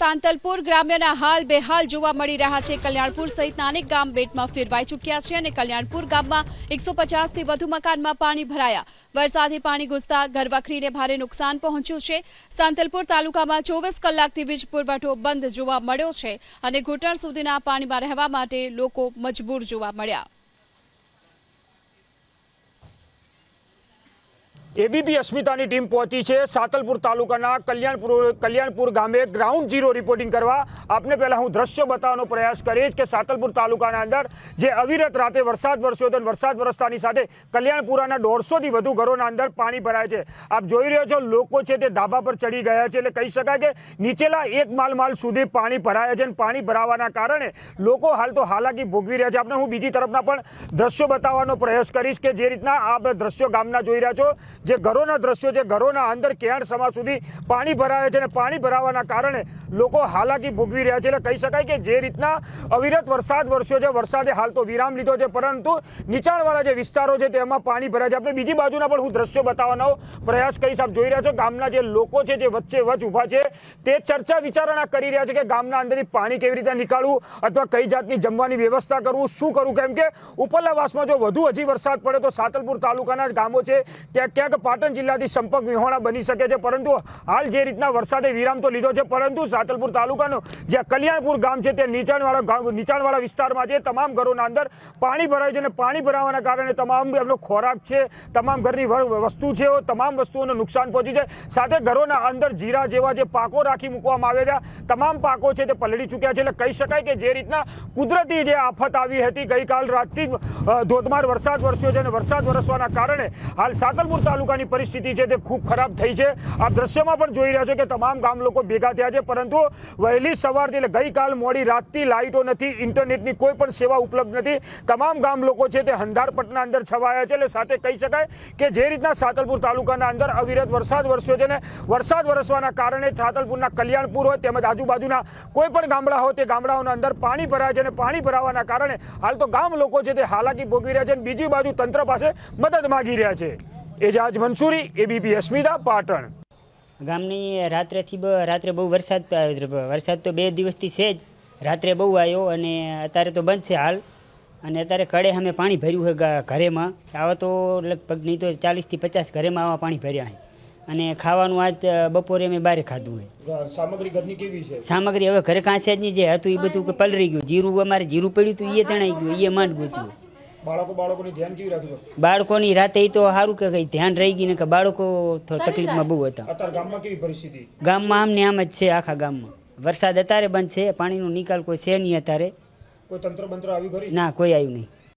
સાંતલપુર ગ્રામ્યના હાલ બેહાલ જોવા મળી રહ્યા છે. કલ્યાણપુર સહિતના અનેક ગામ બેટમાં ફેરવાઈ ચૂક્યા છે અને કલ્યાણપુર ગામમાં એકસો પચાસથી વધુ મકાનમાં પાણી ભરાયા. વરસાદી પાણી ઘૂસતા ઘરવખરીને ભારે નુકસાન પહોંચ્યું છે. સાંતલપુર તાલુકામાં ચોવીસ કલાકથી વીજ પુરવઠો બંધ જોવા મળ્યો છે અને ઘૂંટણ સુધીના પાણીમાં રહેવા માટે લોકો મજબૂર જોવા મળ્યા. એબીપી અસ્મિતાની ટીમ પહોંચી છે. સાતલપુર તાલુકાના કલ્યાણપુર કલ્યાણપુર ગામે ગ્રાઉન્ડ ઝીરો રિપોર્ટિંગ કરવા આપને પહેલાં હું દ્રશ્ય બતાવવાનો પ્રયાસ કરીશ કે સાતલપુર તાલુકાના અંદર જે અવિરત રાતે વરસાદ વરસ્યો હતો વરસાદ વરસતાની સાથે કલ્યાણપુરાના દોઢસોથી વધુ ઘરોના અંદર પાણી ભરાય છે. આપ જોઈ રહ્યો છો લોકો છે તે ધાબા પર ચડી ગયા છે એટલે કહી શકાય કે નીચેલા એક માલ માલ સુધી પાણી ભરાયા છે અને પાણી ભરાવાના કારણે લોકો હાલ તો હાલાકી ભોગવી રહ્યા છે. આપણે હું બીજી તરફના પણ દ્રશ્યો બતાવવાનો પ્રયાસ કરીશ કે જે રીતના આપ દ્રશ્યો ગામના જોઈ રહ્યા છો. જે ઘરોના દ્રશ્યો છે, ઘરોના અંદર કેણ સમા સુધી પાણી ભરાય છે અને પાણી ભરાવાના કારણે લોકો હાલાકી ભોગવી રહ્યા છે. એટલે કહી શકાય કે જે રીતના અવિરત વરસાદ વરસ્યો છે, વરસાદે હાલ તો વિરામ લીધો છે, પરંતુ નીચાણવાળા જે વિસ્તારો છે, તેમાં પાણી ભરાય છે. આપણે બીજી બાજુના પણ હું દ્રશ્યો બતાવવાનો પ્રયાસ કરીશ. આપ જોઈ રહ્યા છો ગામના જે લોકો છે, જે વચ્ચે વચ ઊભા છે, તે ચર્ચા વિચારણા કરી રહ્યા છે કે ગામના અંદરથી પાણી કેવી રીતે નીકાળવું અથવા કઈ જાતની જમવાની વ્યવસ્થા કરવું, શું કરવું? કેમ કે ઉપરલા વાસમાં જો વધુ હજી વરસાદ પડે તો સાતલપુર તાલુકાના ગામો છે, ત્યાં ક્યાંક પાટણ જિલ્લાથી સંપર્ક વિહોણા બની શકે છે. પરંતુ હાલ જે રીતના વરસાદે વિરામ તો લીધો છે, પરંતુ સાતલપુર તાલુકાનો જે કલ્યાણપુર ગામ છે તે નીચાણવાળા નીચાણવાળા વિસ્તારમાં છે, તમામ ઘરોના અંદર પાણી ભરાય છે અને પાણી ભરાવાના કારણે તમામ એમનો ખોરાક છે, તમામ ઘરની વસ્તુ છે તમામ વસ્તુઓનું નુકસાન પહોંચ્યું છે. સાથે ઘરોના અંદર જીરા જેવા જે પાકો રાખી મૂકવામાં આવ્યા હતા તમામ પાકો છે તે પલળી ચૂક્યા છે. એટલે કહી શકાય કે જે રીતના કુદરતી જે આફત આવી હતી, ગઈકાલ રાતથી ધોધમાર વરસાદ વરસ્યો છે અને વરસાદ વરસવાના કારણે હાલ સાતલપુર તાલુકાની પરિસ્થિતિ છે તે ખૂબ ખરાબ થઈ છે. આ દ્રશ્યમાં પણ જોઈ રહ્યા છો કે તમામ ગામ લોકો ભેગા થયા છે, પરંતુ વહેલી સવારથી એટલે ગઈકાલ મોડી રાતથી લાઇટો નથી, ઇન્ટરનેટની કોઈ પણ સેવા ઉપલબ્ધ નથી. તમામ ગામ લોકો છે તે હંધારપટના અંદર છવાયા છે, એટલે સાથે કહી શકાય કે જે રીતના સાતલપુર તાલુકાના અંદર અવિરત વરસાદ વરસ્યો છે ને વરસાદ વરસવાના કારણે સાતલપુરના કલ્યાણપુર હોય તેમજ આજુબાજુના કોઈ પણ ગામડા હોય તે ગામડાઓના અંદર પાણી ભરાય છે અને પાણી ભરાવાના કારણે હાલ તો ગામ લોકો છે તે હાલાકી ભોગવી રહ્યા છે અને બીજી બાજુ તંત્ર પાસે મદદ માગી રહ્યા છે. એજાજ મંસૂરી એબીપી અસ્મિતા પાટણ. ગામની રાત્રેથી રાત્રે બહુ વરસાદ વરસાદ તો બે દિવસથી છે જ. રાત્રે બહુ આવ્યો અને અત્યારે તો બંધ છે હાલ. અને અત્યારે કડે અમે પાણી ભર્યું છે ઘરેમાં. આવા તો લગભગ નહીં તો ચાલીસથી પચાસ ઘરેમાં આવા પાણી ભર્યા છે. અને ખાવાનું આજ બપોરે અમે બહાર ખાધું છે સામગ્રી ઘરની કેવી છે? સામગ્રી હવે ઘરે કાંસે જ નહીં જે હતું એ બધું પલરી ગયું. જીરું અમારે જીરું પડ્યું હતું એ તણાઈ ગયું એ માંડ ગયું બાળકો બાળકોની ધ્યાન કેવી રાખવું બાળકોની રાતે તો સારું કે કંઈ ધ્યાન રહી ગયું ને કે બાળકો થોડા તકલીફમાં બહુ હતા. અત્યારે ગામમાં કેવી પરિસ્થિતિ? ગામમાં આમ ને આમ જ છે આખા ગામમાં. વરસાદ અત્યારે બંધ છે પાણીનો નિકાલ કોઈ છે નહીં અત્યારે. કોઈ તંત્ર બંત્ર આવ્યું ખરી? ના કોઈ આવ્યું નહીં.